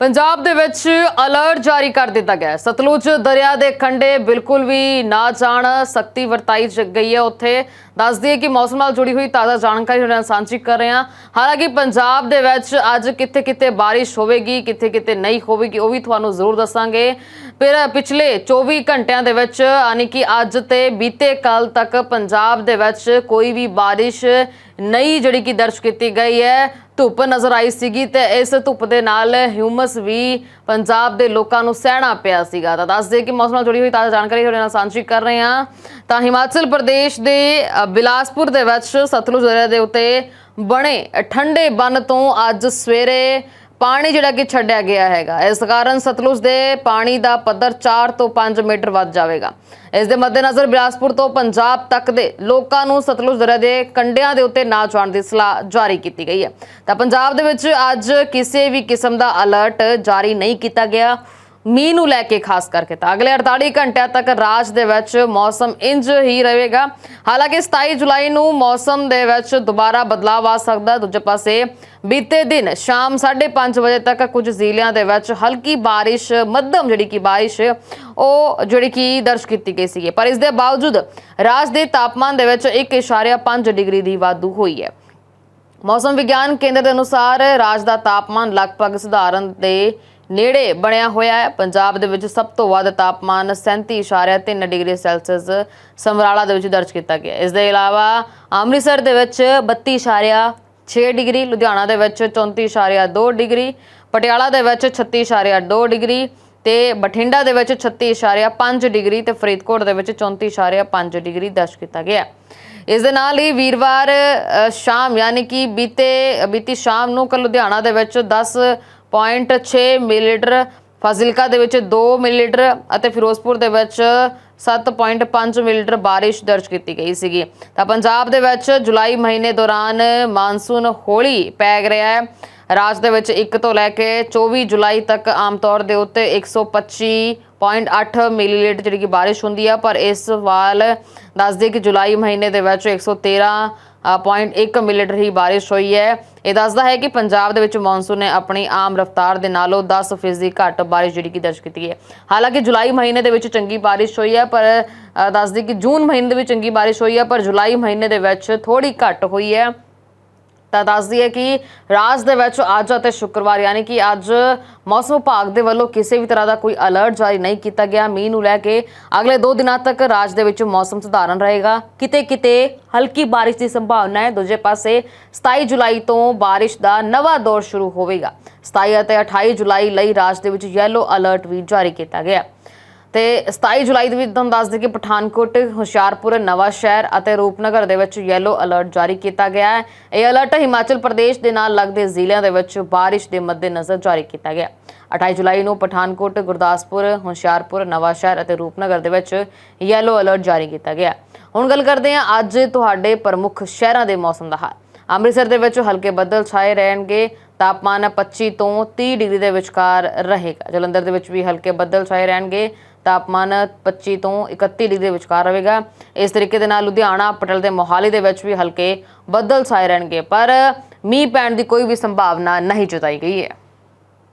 ਪੰਜਾਬ ਦੇ ਵਿੱਚ ਅਲਰਟ ਜਾਰੀ ਕਰ ਦਿੱਤਾ ਗਿਆ ਹੈ। ਸਤਲੁਜ ਦਰਿਆ ਦੇ ਕੰਢੇ ਬਿਲਕੁਲ ਵੀ ਨਾ ਜਾਣ, ਸਖਤੀ ਵਰਤਾਈ ਗਈ ਹੈ ਉੱਥੇ। ਦੱਸ ਦਈਏ ਕਿ ਮੌਸਮ ਨਾਲ ਜੁੜੀ ਹੋਈ ਤਾਜ਼ਾ ਜਾਣਕਾਰੀ ਤੁਹਾਡੇ ਨਾਲ ਸਾਂਝੀ ਕਰ ਰਹੇ ਹਾਂ। ਹਾਲਾਂਕਿ ਪੰਜਾਬ ਦੇ ਵਿੱਚ ਅੱਜ ਕਿੱਥੇ-ਕਿੱਥੇ ਬਾਰਿਸ਼ ਹੋਵੇਗੀ, ਕਿੱਥੇ-ਕਿੱਥੇ ਨਹੀਂ ਹੋਵੇਗੀ, ਉਹ ਵੀ ਤੁਹਾਨੂੰ ਜ਼ਰੂਰ ਦੱਸਾਂਗੇ। ਫਿਰ ਪਿਛਲੇ 24 ਘੰਟਿਆਂ ਦੇ ਵਿੱਚ ਯਾਨੀ ਕਿ ਅੱਜ ਤੇ ਬੀਤੇ ਕੱਲ ਤੱਕ ਪੰਜਾਬ ਦੇ ਵਿੱਚ ਕੋਈ ਵੀ ਬਾਰਿਸ਼ ਨਹੀਂ ਜਿਹੜੀ ਕਿ ਦਰਜ ਕੀਤੀ ਗਈ ਹੈ। ਧੁੱਪ ਨਜ਼ਰ ਆਈ ਸੀਗੀ ਤੇ ਇਸ ਧੁੱਪ ਦੇ ਨਾਲ ਹਿਊਮਸ ਵੀ ਪੰਜਾਬ ਦੇ ਲੋਕਾਂ ਨੂੰ ਸਹਿਣਾ ਪਿਆ ਸੀਗਾ। ਤਾਂ ਦੱਸ ਦੇ ਕਿ ਮੌਸਮ ਨਾਲ ਜੁੜੀ ਹੋਈ ਤਾਜ਼ਾ ਜਾਣਕਾਰੀ ਤੁਹਾਡੇ ਨਾਲ ਸਾਂਝੀ ਕਰ ਰਹੇ ਹਾਂ। ਤਾਂ ਹਿਮਾਚਲ ਪ੍ਰਦੇਸ਼ ਦੇ ਬਿਲਾਸਪੁਰ ਦੇ ਵਿੱਚ ਸਤਲੁਜ ਦਰਿਆ ਦੇ ਉੱਤੇ ਬਣੇ ਠੰਡੇ ਬੰਨ ਤੋਂ ਅੱਜ ਸਵੇਰੇ ਪਾਣੀ ਜਿਹੜਾ ਕਿ ਛੱਡਿਆ ਗਿਆ ਹੈਗਾ, ਇਸ ਕਾਰਨ ਸਤਲੁਜ ਦੇ ਪਾਣੀ ਦਾ ਪੱਧਰ 4 ਤੋਂ 5 ਮੀਟਰ ਵੱਧ ਜਾਵੇਗਾ। ਇਸ ਦੇ ਮੱਦੇਨਜ਼ਰ ਬਿਲਾਸਪੁਰ ਤੋਂ ਪੰਜਾਬ ਤੱਕ ਦੇ ਲੋਕਾਂ ਨੂੰ ਸਤਲੁਜ ਦਰਿਆ ਦੇ ਕੰਢਿਆਂ ਦੇ ਉੱਤੇ ਨਾ ਜਾਣ ਦੀ ਸਲਾਹ ਜਾਰੀ ਕੀਤੀ ਗਈ ਹੈ। ਤਾਂ ਪੰਜਾਬ ਦੇ ਵਿੱਚ ਅੱਜ ਕਿਸੇ ਵੀ ਕਿਸਮ ਦਾ ਅਲਰਟ ਜਾਰੀ ਨਹੀਂ ਕੀਤਾ ਗਿਆ। ਮੀਂਹ ਨੂੰ ਲੈ ਕੇ ਖਾਸ ਕਰਕੇ ਤਾਂ। ਅਗਲੇ 48 ਘੰਟਿਆਂ ਤੱਕ ਰਾਜ ਦੇ ਵਿੱਚ ਮੌਸਮ ਇੰਜ ਹੀ ਰਹੇਗਾ। ਹਾਲਾਂਕਿ 27 ਜੁਲਾਈ ਨੂੰ ਮੌਸਮ ਦੇ ਵਿੱਚ ਦੁਬਾਰਾ ਬਦਲਾਅ ਆ ਸਕਦਾ ਦੂਜੇ ਪਾਸੇ ਬੀਤੇ ਦਿਨ ਸ਼ਾਮ 5:30 ਵਜੇ ਤੱਕ ਕੁਝ ਜ਼ਿਲ੍ਹਿਆਂ ਦੇ ਵਿੱਚ ਹਲਕੀ ਬਾਰਿਸ਼, ਮੱਧਮ ਜਿਹੜੀ ਕਿ ਬਾਰਿਸ਼, ਉਹ ਜਿਹੜੀ ਕਿ ਦਰਜ ਕੀਤੀ ਗਈ ਸੀ ਪਰ ਇਸ ਦੇ ਬਾਵਜੂਦ ਰਾਜ ਦੇ ਤਾਪਮਾਨ ਦੇ ਵਿੱਚ 1.5 ਡਿਗਰੀ ਦੀ ਵਾਧੂ ਹੋਈ ਹੈ। ਮੌਸਮ ਵਿਗਿਆਨ ਕੇਂਦਰ ਦੇ ਅਨੁਸਾਰ ਰਾਜ ਦਾ ਤਾਪਮਾਨ ਲਗਭਗ ਸਧਾਰਨ ਦੇ ਨੇੜੇ ਬਣਿਆ ਹੋਇਆ ਹੈ। ਪੰਜਾਬ ਦੇ ਵਿੱਚ ਸਭ ਤੋਂ ਵੱਧ ਤਾਪਮਾਨ 37.3 ਡਿਗਰੀ ਸੈਲਸੀਅਸ ਸਮਰਾਲਾ ਦੇ ਵਿੱਚ ਦਰਜ ਕੀਤਾ ਗਿਆ ਇਸ ਦੇ ਇਲਾਵਾ ਅੰਮ੍ਰਿਤਸਰ ਦੇ ਵਿੱਚ 32.6 ਡਿਗਰੀ, ਲੁਧਿਆਣਾ ਦੇ ਵਿੱਚ 34.2 ਡਿਗਰੀ, ਪਟਿਆਲਾ ਦੇ ਵਿੱਚ 36.2 ਡਿਗਰੀ ਤੇ ਬਠਿੰਡਾ ਦੇ ਵਿੱਚ 36.5 ਡਿਗਰੀ ਤੇ ਫਰੀਦਕੋਟ ਦੇ ਵਿੱਚ 34.5 ਡਿਗਰੀ ਦਰਜ ਕੀਤਾ ਗਿਆ ਇਸ ਦੇ ਨਾਲ ਹੀ ਵੀਰਵਾਰ ਸ਼ਾਮ, ਯਾਨੀ ਕਿ ਬੀਤੇ, ਬੀਤੀ ਸ਼ਾਮ ਨੂੰ ਕੱਲ੍ਹ ਲੁਧਿਆਣਾ ਦੇ ਵਿੱਚ 10.6 ਮਿਲੀਲੀਟਰ ਫਾਜ਼ਿਲਕਾ ਦੇ ਵਿੱਚ 2 ਮਿਲੀਲੀਟਰ ਅਤੇ ਫਿਰੋਜ਼ਪੁਰ ਦੇ ਵਿੱਚ 7.5 ਮਿਲੀਲੀਟਰ ਬਾਰਿਸ਼ ਦਰਜ ਕੀਤੀ ਗਈ ਸੀਗੀ। ਤਾਂ ਪੰਜਾਬ ਦੇ ਵਿੱਚ ਜੁਲਾਈ ਮਹੀਨੇ ਦੌਰਾਨ ਮਾਨਸੂਨ ਹੌਲੀ ਪੈ ਰਿਹਾ ਹੈ। ਰਾਜ ਦੇ ਵਿੱਚ 1 ਤੋਂ ਲੈ ਕੇ 24 ਜੁਲਾਈ ਤੱਕ ਆਮ ਤੌਰ ਦੇ ਉੱਤੇ 125.8 ਮਿਲੀਲੀਟਰ ਜਿਹੜੀ ਕਿ ਬਾਰਿਸ਼ ਹੁੰਦੀ ਹੈ ਪਰ ਇਸ ਵਾਰ ਦੱਸਦੇ ਕਿ ਜੁਲਾਈ ਮਹੀਨੇ ਦੇ ਵਿੱਚ 113.1 ਮਿਲੀਲੀਟਰ ਹੀ ਬਾਰਿਸ਼ ਹੋਈ ਹੈ। ਇਹ ਦੱਸਦਾ ਹੈ ਕਿ ਪੰਜਾਬ ਦੇ ਵਿੱਚ ਮੌਨਸੂਨ ਨੇ ਆਪਣੀ ਆਮ ਰਫ਼ਤਾਰ ਦੇ ਨਾਲੋਂ 10% ਘੱਟ ਬਾਰਿਸ਼ ਜਿਹੜੀ ਕਿ ਦਰਜ ਕੀਤੀ ਹੈ। ਹਾਲਾਂਕਿ ਜੁਲਾਈ ਮਹੀਨੇ ਦੇ ਵਿੱਚ ਚੰਗੀ ਬਾਰਿਸ਼ ਹੋਈ ਹੈ, ਪਰ ਦੱਸਦੀ ਕਿ ਜੂਨ ਮਹੀਨੇ ਦੇ ਵਿੱਚ ਚੰਗੀ ਬਾਰਿਸ਼ ਹੋਈ ਹੈ, ਪਰ ਜੁਲਾਈ ਮਹੀਨੇ ਦੇ ਵਿੱਚ ਥੋੜੀ ਘੱਟ ਹੋਈ ਹੈ। ਤਾਂ ਦੱਸਦੀ ਹੈ ਕਿ ਰਾਜ ਦੇ ਵਿੱਚ ਅੱਜ ਅਤੇ ਸ਼ੁੱਕਰਵਾਰ, ਯਾਨੀ ਕਿ ਅੱਜ ਮੌਸਮ ਵਿਭਾਗ ਦੇ ਵੱਲੋਂ ਕਿਸੇ ਵੀ ਤਰ੍ਹਾਂ ਦਾ ਕੋਈ ਅਲਰਟ ਜਾਰੀ ਨਹੀਂ ਕੀਤਾ ਗਿਆ। ਮੀਂਹ ਨੂੰ ਲੈ ਕੇ ਅਗਲੇ 2 ਦਿਨਾਂ ਤੱਕ ਰਾਜ ਦੇ ਵਿੱਚ ਮੌਸਮ ਸਧਾਰਨ ਰਹੇਗਾ। ਕਿਤੇ ਕਿਤੇ ਹਲਕੀ ਬਾਰਿਸ਼ ਦੀ ਸੰਭਾਵਨਾ ਹੈ। ਦੂਜੇ ਪਾਸੇ 27 ਜੁਲਾਈ ਤੋਂ ਬਾਰਿਸ਼ ਦਾ ਨਵਾਂ ਦੌਰ ਸ਼ੁਰੂ ਹੋਵੇਗਾ। 27 ਅਤੇ 28 ਜੁਲਾਈ ਲਈ ਰਾਜ ਦੇ ਵਿੱਚ ਯੈਲੋ ਅਲਰਟ ਵੀ ਜਾਰੀ ਕੀਤਾ ਗਿਆ। ਤੇ 27 ਜੁਲਾਈ ਦੇ ਵਿੱਚ ਤੁਹਾਨੂੰ ਦੱਸ ਦੇ ਕਿ ਪਠਾਨਕੋਟ, ਹੁਸ਼ਿਆਰਪੁਰ ਨਵਾਂ ਸ਼ਹਿਰ ਅਤੇ ਰੂਪਨਗਰ ਦੇ ਵਿੱਚ ਯੈਲੋ ਅਲਰਟ ਜਾਰੀ ਕੀਤਾ ਗਿਆ ਹੈ। ਇਹ ਅਲਰਟ ਹਿਮਾਚਲ ਪ੍ਰਦੇਸ਼ ਦੇ ਨਾਲ ਲੱਗਦੇ ਜ਼ਿਲ੍ਹਿਆਂ ਦੇ ਵਿੱਚ ਬਾਰਿਸ਼ ਦੇ ਮੱਦੇਨਜ਼ਰ ਜਾਰੀ ਕੀਤਾ ਗਿਆ। 28 ਜੁਲਾਈ ਨੂੰ ਪਠਾਨਕੋਟ, ਗੁਰਦਾਸਪੁਰ, ਹੁਸ਼ਿਆਰਪੁਰ ਨਵਾਂ ਸ਼ਹਿਰ ਅਤੇ ਰੂਪਨਗਰ ਦੇ ਵਿੱਚ ਯੈਲੋ ਅਲਰਟ ਜਾਰੀ ਕੀਤਾ ਗਿਆ ਹੁਣ ਗੱਲ ਕਰਦੇ ਹਾਂ ਅੱਜ ਤੁਹਾਡੇ ਪ੍ਰਮੁੱਖ ਸ਼ਹਿਰਾਂ ਦੇ ਮੌਸਮ ਦਾ ਹਾਲ। ਅੰਮ੍ਰਿਤਸਰ ਦੇ ਵਿੱਚ ਹਲਕੇ ਬੱਦਲ ਛਾਏ ਰਹਿਣਗੇ। ਤਾਪਮਾਨ 25 ਤੋਂ 30 ਡਿਗਰੀ ਦੇ ਵਿਚਕਾਰ ਰਹੇਗਾ। ਜਲੰਧਰ ਦੇ ਵਿੱਚ ਵੀ ਹਲਕੇ ਬੱਦਲ ਛਾਏ ਰਹਿਣਗੇ। ਤਾਪਮਾਨ 25 ਤੋਂ 31 ਡਿਗਰੀ ਦੇ ਵਿਚਕਾਰ ਰਹੇਗਾ। ਇਸ ਤਰੀਕੇ ਦੇ ਨਾਲ ਲੁਧਿਆਣਾ ਪਟਲ ਤੇ ਮੋਹਾਲੀ ਦੇ ਵਿੱਚ ਵੀ ਹਲਕੇ ਬੱਦਲ ਛਾਏ ਰਹਿਣਗੇ। ਪਰ ਮੀਂਹ ਪੈਣ ਦੀ ਕੋਈ ਵੀ ਸੰਭਾਵਨਾ ਨਹੀਂ ਜਤਾਈ ਗਈ ਹੈ।